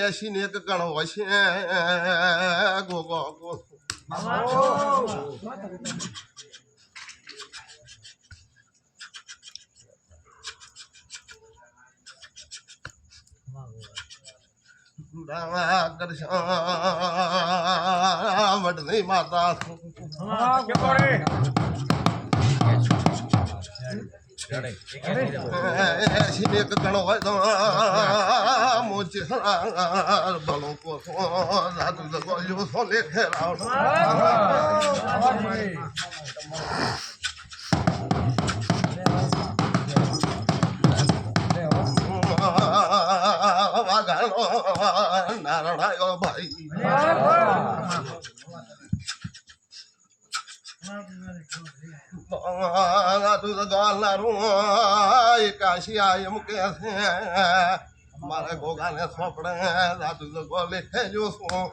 એસી એક ગણો હશે. ગો ગો વડની માતા એક ગણો હોય તો મોચે ભલો કોસો રાત ગોલ્યો સો લેખે રાવ નારણાયો ભાઈ. એકાશી કે છે મારા ગોગાને સોંપડે તું તો ગોલે ખેજો છું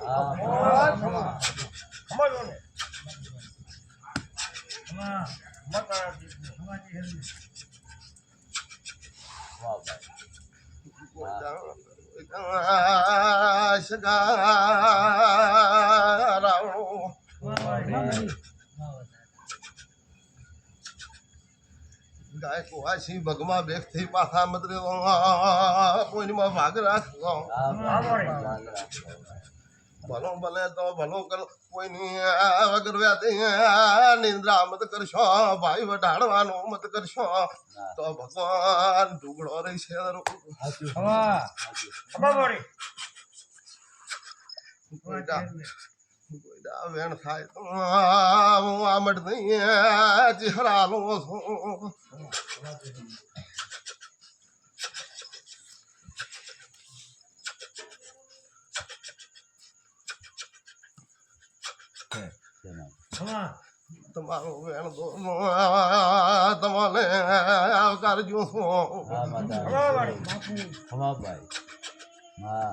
સગારાવું ગાય કુવાસી ભગમાં બેગથી પાછા મતરે કોઈમાં ભાગ રાખો ભલો ભલે તો ભલો કર, કોઈની વગર વ્યાધી નિંદ્રા મત કરશો, ભાઈ વઢાડવાનો મત કરશો, તો ભગવાન ઢુગડો રહેશે કોઈડા વેણ થાય તો હું આમડ નહીં, ચહેરાનું છું. તમારું વેણ દો તમને આવકારજો. છું હા માતા ખમા ભાઈ હા.